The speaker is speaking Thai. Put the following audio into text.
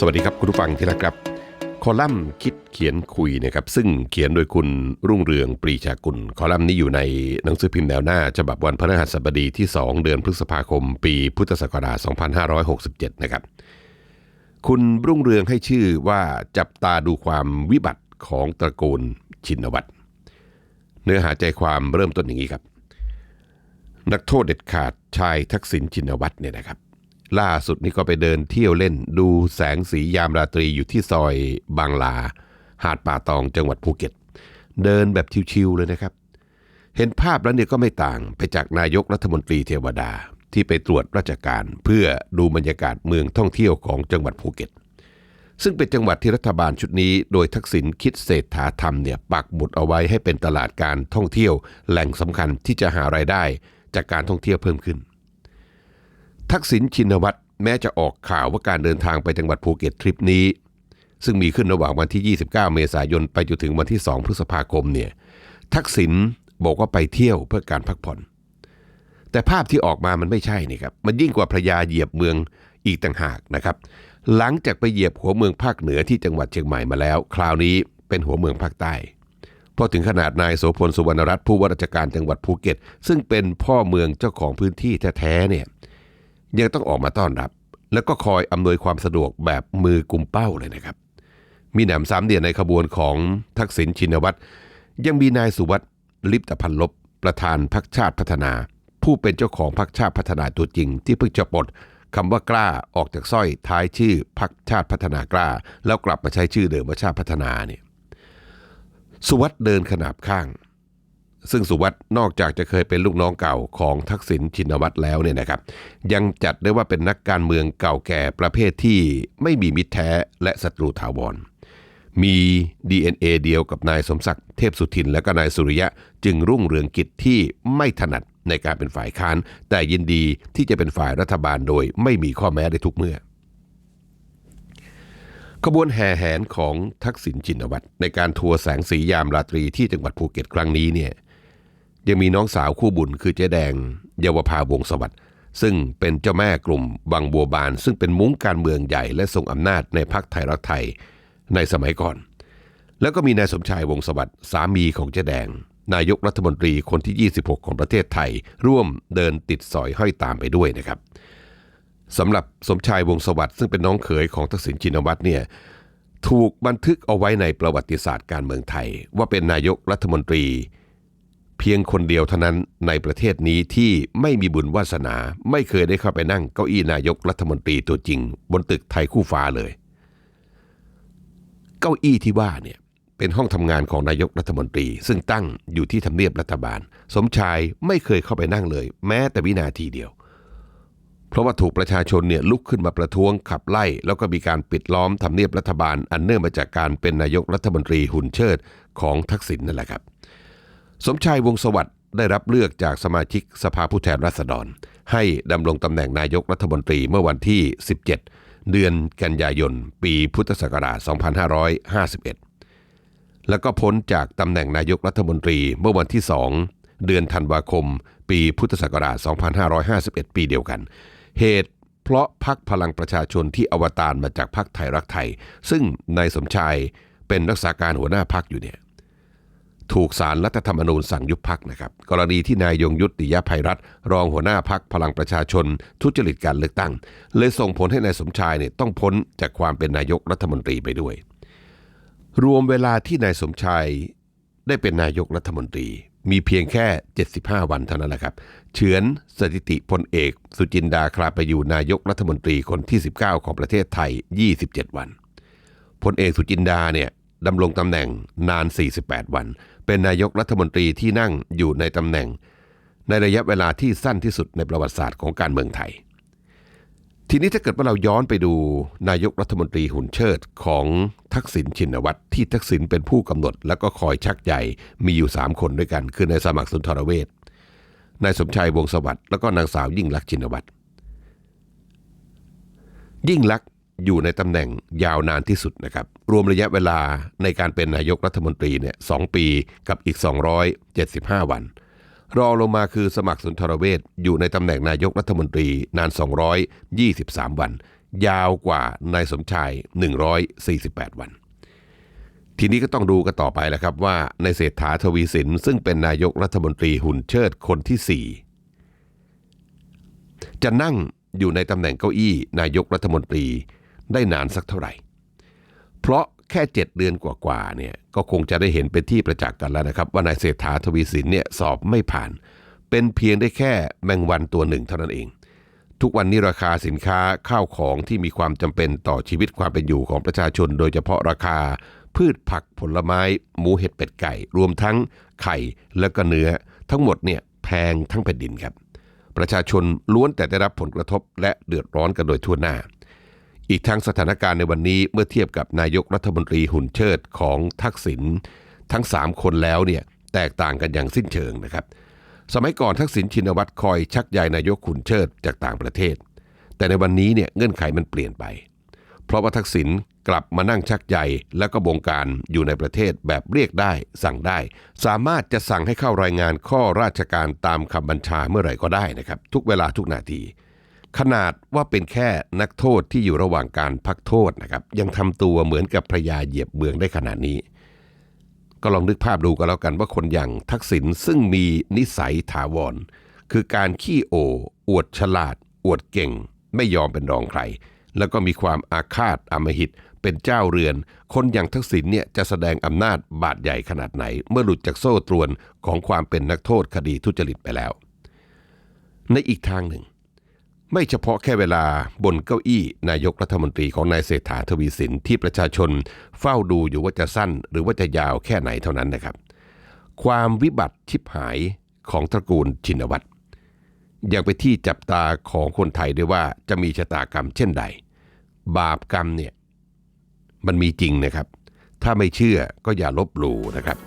สวัสดีครับคุณผู้ฟังที่รักครับ คอลัมน์คิดเขียนคุยนะครับซึ่งเขียนโดยคุณรุ่งเรืองปรีชากุล คอลัมน์นี้อยู่ในหนังสือพิมพ์แนวหน้า ฉบับวันพฤหัสบดีที่ 2 เดือนพฤษภาคม ปีพุทธศักราช 2567 นะครับ คุณรุ่งเรืองให้ชื่อว่าจับตาดูความวิบัติของตระกูลชินวัตรเนื้อหาใจความเริ่มต้นอย่างนี้ครับ นักโทษเด็ดขาดชายทักษิณชินวัตรเนี่ยนะครับ ล่าสุดนี่ก็ไปเดินเที่ยวเล่นดูแสงสียามราตรีอยู่ที่ซอยบางลา หาดป่าตองจังหวัดภูเก็ต เดินแบบชิวๆเลยนะครับ เห็นภาพแล้วเนี่ยก็ไม่ต่างไปจากนายกรัฐมนตรีเทวดาที่ไปตรวจราชการเพื่อดูบรรยากาศเมืองท่องเที่ยวของจังหวัดภูเก็ต ซึ่งเป็นจังหวัดที่รัฐบาลชุดนี้ โดยทักษิณคิดเศรษฐาธรรมเนี่ยปักหมุดเอาไว้ให้เป็นตลาดการท่องเที่ยว แหล่งสำคัญที่จะหารายได้จากการท่องเที่ยวเพิ่มขึ้น ทักษิณชินวัตรแม้จะออกข่าวว่าการเดินทางไปจังหวัดภูเก็ตทริปนี้ ซึ่งมีขึ้นระหว่างวันที่ 29 เมษายนไปจนถึงวันที่ 2 พฤษภาคมเนี่ยทักษิณบอกว่าไปเที่ยวเพื่อการพักผ่อน แต่ภาพที่ออกมามันไม่ใช่นี่ครับมันยิ่งกว่าพระยาเหยียบเมืองอีกต่างหากนะครับ หลังจากไปเหยียบหัวเมืองภาคเหนือที่จังหวัดเชียงใหม่มาแล้ว คราวนี้เป็นหัวเมืองภาคใต้พอถึงขนาดนายโสพลสุวรรณรัตน์ผู้ว่าราชการจังหวัดภูเก็ต ซึ่งเป็นพ่อเมืองเจ้าของพื้นที่แท้ๆเนี่ย ยังต้องออกมาต้อนรับ แล้วก็คอยอำนวยความสะดวกแบบมือกุมเป้าเลยนะครับ มีหนำซ้ำเดียในขบวนของทักษิณชินวัตรยังมีนายสุวัตลิปตพันลบประธานพักชาติพัฒนา ผู้เป็นเจ้าของพักชาติพัฒนาตัวจริง ที่เพิ่งจะปลดคำว่ากล้าออกจากสร้อยท้ายชื่อพักชาติพัฒนากล้า แล้วกลับมาใช้ชื่อเดิมว่าชาติพัฒนาเนี่ยสุวัตเดินขนาบข้าง ซึ่งสุวัตนอกจากจะเคยเป็นลูกน้องเก่าของทักษิณชินวัตรแล้วเนี่ยนะครับ ยังจัดได้ว่าเป็นนักการเมืองเก่าแก่ประเภทที่ไม่มีมิตรแท้และศัตรูถาวร มี DNA เดียวกับนายสมศักดิ์เทพสุทิน และก็นายสุริยะจึงรุ่งเรืองกิจที่ไม่ถนัดในการเป็นฝ่ายค้าน แต่ยินดีที่จะเป็นฝ่ายรัฐบาลโดยไม่มีข้อแม้ได้ทุกเมื่อขบวนแห่แหนของทักษิณชินวัตรในการทัวร์แสงสียามราตรีที่จังหวัดภูเก็ตครั้งนี้เนี่ย ยังมีน้องสาวคู่บุญคือเจ๊แดง เยาวภาวงสวัสดิ์ซึ่งเป็นเจ้าแม่กลุ่มวังบัวบาน ซึ่งเป็นมุ้งการเมืองใหญ่และทรงอำนาจในพรรคไทยรักไทยในสมัยก่อน แล้วก็มีนายสมชายวงสวัสดิ์สามีของเจ๊แดง นายกรัฐมนตรีคนที่ 26 ของประเทศไทย ร่วมเดินติดสอยห้อยตามไปด้วยนะครับสำหรับสมชายวงสวัสดิ์ซึ่งเป็นน้องเขยของทักษิณชินวัตรเนี่ยถูกบันทึกเอาไว้ในประวัติศาสตร์การเมืองไทย ว่าเป็นนายกรัฐมนตรี เพียงคนเดียวเท่านั้นในประเทศนี้ที่ไม่มีบุญวาสนา ไม่เคยได้เข้าไปนั่งเก้าอี้นายกรัฐมนตรีตัวจริง บนตึกไทยคู่ฟ้าเลย เก้าอี้ที่ว่าเนี่ยเป็นห้องทำงานของนายกรัฐมนตรี ซึ่งตั้งอยู่ที่ทำเนียบรัฐบาล สมชายไม่เคยเข้าไปนั่งเลย แม้แต่วินาทีเดียว เพราะว่าถูกประชาชนเนี่ยลุกขึ้นมาประท้วงขับไล่ แล้วก็มีการปิดล้อมทำเนียบรัฐบาล อันเนื่องมาจากการเป็นนายกรัฐมนตรีหุ่นเชิดของทักษิณนั่นแหละครับ สมชายวงสวัสด์ได้รับเลือกจากสมาชิกสภาผู้แทนราษฎร ให้ดำรงตำแหน่งนายกรัฐมนตรีเมื่อวันที่ 17 เดือนกันยายน ปีพุทธศักราช 2551 แล้วก็พ้นจากตำแหน่งนายกรัฐมนตรีเมื่อวันที่ 2 เดือนธันวาคม ปีพุทธศักราช 2551 ปีเดียวกัน เหตุเพราะพักพลังประชาชนที่อวตารมาจากพักไทยรักไทย ซึ่งนายสมชายเป็นรักษาการหัวหน้าพักอยู่เนี่ย ถูกสารรัฐธรรมนูญสั่งยุบพักนะครับ กรณีที่นายยงยุติยภัยรัฐ รองหัวหน้าพักพลังประชาชน ทุจริตการเลือกตั้ง เลยส่งผลให้นายสมชายเนี่ยต้องพ้นจากความเป็นนายกรัฐมนตรีไปด้วย รวมเวลาที่นายสมชายได้เป็นนายกรัฐมนตรี มีเพียงแค่ 75 วันเท่านั้นแหละครับ เฉือนสถิติพลเอก สุจินดาคลาไปอยู่นายกรัฐมนตรีคนที่ 19 ของประเทศไทย 27 วันพลเอกสุจินดาเนี่ยดำรงตำแหน่งนาน 48 วัน เป็นนายกรัฐมนตรีที่นั่งอยู่ในตำแหน่ง ในระยะเวลาที่สั้นที่สุดในประวัติศาสตร์ของการเมืองไทย ทีนี้ถ้าเกิดว่าเราย้อนไปดูนายกรัฐมนตรีหุ่นเชิดของทักษิณชินวัตรที่ทักษิณเป็นผู้กำหนด แล้วก็คอยชักใหญ่มีอยู่ 3 คนด้วยกัน คือนายสมัครสุนทรเวชนายสมชายวงสวัสดิ์แล้วก็นางสาวยิ่งลักษณ์ชินวัตรยิ่งลักษณ์อยู่ในตำแหน่งยาวนานที่สุดนะครับ รวมระยะเวลาในการเป็นนายกรัฐมนตรีเนี่ยสปีกับอีก 275 วัน รองลงมาคือสมัครสุนทรเวชอยู่ในตำแหน่งนายกรัฐมนตรีนาน 223 วัน ยาวกว่านายสมชาย 148 วัน ทีนี้ก็ต้องดูกันต่อไปแล้วครับว่าในเศรษฐาทวีสินซึ่งเป็นนายกรัฐมนตรีหุ่นเชิดคนที่ 4 จะนั่งอยู่ในตำแหน่งเก้าอี้นายกรัฐมนตรีได้นานสักเท่าไหร่ เพราะแค่ 7 เดือนกว่าๆเนี่ยก็คงจะได้เห็นเป็นที่ประจักษ์กันแล้วนะครับ ว่านายเศรษฐาทวีสินเนี่ยสอบไม่ผ่าน เป็นเพียงได้แค่แมงวันตัวหนึ่งเท่านั้นเอง ทุกวันนี้ราคาสินค้าข้าวของที่มีความจำเป็นต่อชีวิตความเป็นอยู่ของประชาชน โดยเฉพาะราคา พืชผักผลไม้ หมูเห็ดเป็ดไก่ รวมทั้งไข่และก็เนื้อ ทั้งหมดเนี่ยแพงทั้งแผ่นดินครับ ประชาชนล้วนแต่ได้รับผลกระทบและเดือดร้อนกันโดยทั่วหน้า อีกทั้งสถานการณ์ในวันนี้เมื่อเทียบกับนายกรัฐมนตรีหุ่นเชิดของทักษิณทั้ง 3 คนแล้วเนี่ยแตกต่างกันอย่างสิ้นเชิงนะครับ สมัยก่อนทักษิณชินวัตรคอยชักใยนายกขุนเชิดจากต่างประเทศ แต่ในวันนี้เนี่ยเงื่อนไขมันเปลี่ยนไป เพราะว่าทักษิณกลับมานั่งชักใยแล้วก็บงการอยู่ในประเทศแบบเรียกได้ สั่งได้ สามารถจะสั่งให้เข้ารายงานข้อราชการตามคำบัญชาเมื่อไหร่ก็ได้นะครับ ทุกเวลาทุกนาที ขนาดว่าเป็นแค่นักโทษที่อยู่ระหว่างการพักโทษนะครับ ยังทำตัวเหมือนกับพระยาเหยียบเมืองได้ขนาดนี้ ก็ลองนึกภาพดูกันแล้วกันว่าคนอย่างทักษิณซึ่งมีนิสัยถาวร คือการขี้โออวดฉลาด อวดเก่ง ไม่ยอมเป็นรองใคร แล้วก็มีความอาฆาตอำมหิตเป็นเจ้าเรือน คนอย่างทักษิณเนี่ยจะแสดงอำนาจบาดใหญ่ขนาดไหน เมื่อหลุดจากโซ่ตรวนของความเป็นนักโทษคดีทุจริตไปแล้ว ในอีกทางหนึ่ง ไม่เฉพาะแค่เวลาบนเก้าอี้นายกรัฐมนตรีของนายเศรษฐาทวีสินที่ประชาชนเฝ้าดูอยู่ว่าจะสั้นหรือว่าจะยาวแค่ไหนเท่านั้นนะครับ ความวิบัติชิบหายของตระกูลชินวัตรยังไปที่จับตาของคนไทยด้วยว่าจะมีชะตากรรมเช่นใด บาปกรรมเนี่ยมันมีจริงนะครับ ถ้าไม่เชื่อก็อย่าลบหลู่นะครับ